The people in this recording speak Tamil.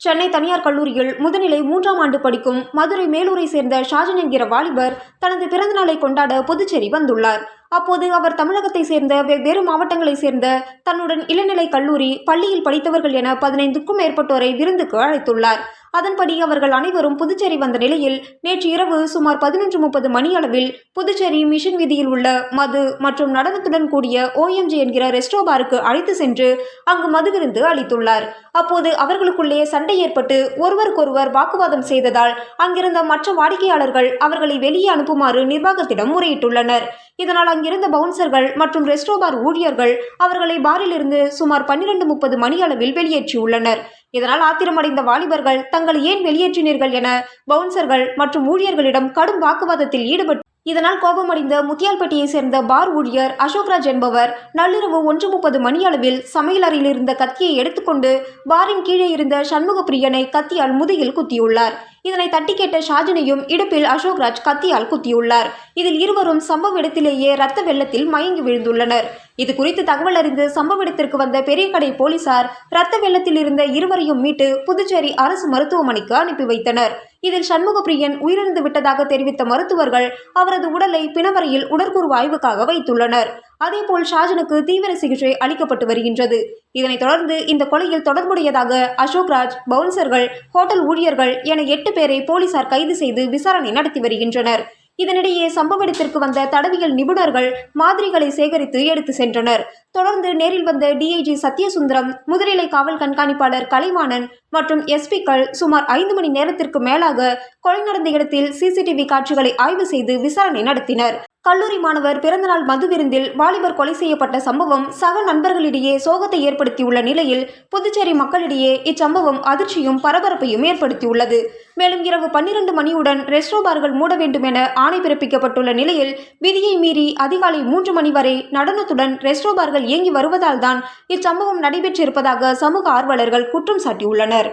சென்னை தனியார் கல்லூரியில் முதுநிலை மூன்றாம் ஆண்டு படிக்கும் மதுரை மேலூரை சேர்ந்த ஷாஜன் என்கிற வாலிபர் தனது பிறந்தநாளை கொண்டாட புதுச்சேரி வந்துள்ளார். அப்போது அவர் தமிழகத்தை சேர்ந்த வெவ்வேறு மாவட்டங்களைச் சேர்ந்த தன்னுடன் இளநிலை கல்லூரி பள்ளியில் படித்தவர்கள் என பதினைந்துக்கும் மேற்பட்டோரை விருந்துக்கு அழைத்துள்ளார். அதன்படி அவர்கள் அனைவரும் புதுச்சேரி வந்த நிலையில் நேற்று இரவு சுமார் பதினொன்று முப்பது மணியளவில் புதுச்சேரி மிஷன் வீதியில் உள்ள மது மற்றும் நடனத்துடன் கூடிய ஓஎம்ஜி என்கிற ரெஸ்டோ பாருக்கு அழைத்து சென்று அங்கு மது விருந்து அளித்துள்ளார். அப்போது அவர்களுக்குள்ளே சண்டை ஏற்பட்டு ஒருவருக்கொருவர் வாக்குவாதம் செய்ததால் அங்கிருந்த மற்ற வாடிக்கையாளர்கள் அவர்களை வெளியே அனுப்புமாறு நிர்வாகத்திடம் முறையிட்டுள்ளனர். இதனால் அங்கிருந்த பவுன்சர்கள் மற்றும் ரெஸ்டோ பார் ஊழியர்கள் அவர்களை பாரிலிருந்து சுமார் பன்னிரண்டு முப்பது மணியளவில் வெளியேற்றியுள்ளனர். இதனால் ஆத்திரமடைந்த வாலிபர்கள் தங்களை ஏன் வெளியேற்றினீர்கள் என பவுன்சர்கள் மற்றும் ஊழியர்களிடம் கடும் வாக்குவாதத்தில் ஈடுபட்டு இதனால் கோபமடைந்த முத்தியால்பட்டியை சேர்ந்த பார் ஊழியர் அசோக்ராஜ் என்பவர் நள்ளிரவு ஒன்று முப்பது மணியளவில் சமையலறையில் இருந்த கத்தியை எடுத்துக்கொண்டு பாரின் கீழே இருந்த சண்முக பிரியனை கத்தியால் முதுகில் குத்தியுள்ளார். இதனை தட்டி கேட்ட ஷாஜனையும் இடுப்பில் அசோக்ராஜ் கத்தியால் குத்தியுள்ளார். இதில் இருவரும் சம்பவ இடத்திலேயே ரத்த வெள்ளத்தில் மயங்கி விழுந்துள்ளனர். இது குறித்து தகவல் அறிந்து சம்பவ இடத்திற்கு வந்த பெரிய கடை போலீசார் ரத்த வெள்ளத்தில் இருந்த இருவரையும் மீட்டு புதுச்சேரி அரசு மருத்துவமனைக்கு அனுப்பி வைத்தனர். இதில் சண்முகப்பிரியன் உயிரிழந்து விட்டதாக தெரிவித்த மருத்துவர்கள் அவரது உடலை பிணவரையில் உடற்கூறு ஆய்வுக்காக வைத்துள்ளனர். அதேபோல் ஷாஜனுக்கு தீவிர சிகிச்சை அளிக்கப்பட்டு வருகின்றது. இதனைத் தொடர்ந்து இந்த கொலையில் தொடர்புடையதாக அசோக்ராஜ் பவுன்சர்கள் ஹோட்டல் ஊழியர்கள் என எட்டு பேரை போலீசார் கைது செய்து விசாரணை நடத்தி வருகின்றனர். இதனிடையே சம்பவ இடத்திற்கு வந்த தடவியல் நிபுணர்கள் மாதிரிகளை சேகரித்து எடுத்து சென்றனர். தொடர்ந்து நேரில் வந்த டிஐஜி சத்யசுந்தரம் முதுநிலை காவல் கண்காணிப்பாளர் கலைவாணன் மற்றும் எஸ்பிக்கள் சுமார் ஐந்து மணி நேரத்திற்கு மேலாக கொலை நடந்த இடத்தில் சிசிடிவி காட்சிகளை ஆய்வு செய்து விசாரணை நடத்தினர். கல்லூரி மாணவர் பிறந்தநாள் மது விருந்தில் வாலிபர் கொலை செய்யப்பட்ட சம்பவம் சக நண்பர்களிடையே சோகத்தை ஏற்படுத்தியுள்ள நிலையில் புதுச்சேரி மக்களிடையே இச்சம்பவம் அதிர்ச்சியும் பரபரப்பையும் ஏற்படுத்தியுள்ளது. மேலும் இரவு பன்னிரண்டு மணியுடன் ரெஸ்டோ பார்கள் மூட வேண்டும் என ஆணை பிறப்பிக்கப்பட்டுள்ள நிலையில் விதியை மீறி அதிகாலை மூன்று மணி வரை நடனத்துடன் ரெஸ்டோ பார்கள் இயங்கி வருவதால் தான் இச்சம்பவம் நடைபெற்றிருப்பதாக சமூக ஆர்வலர்கள் குற்றம் சாட்டியுள்ளனர்.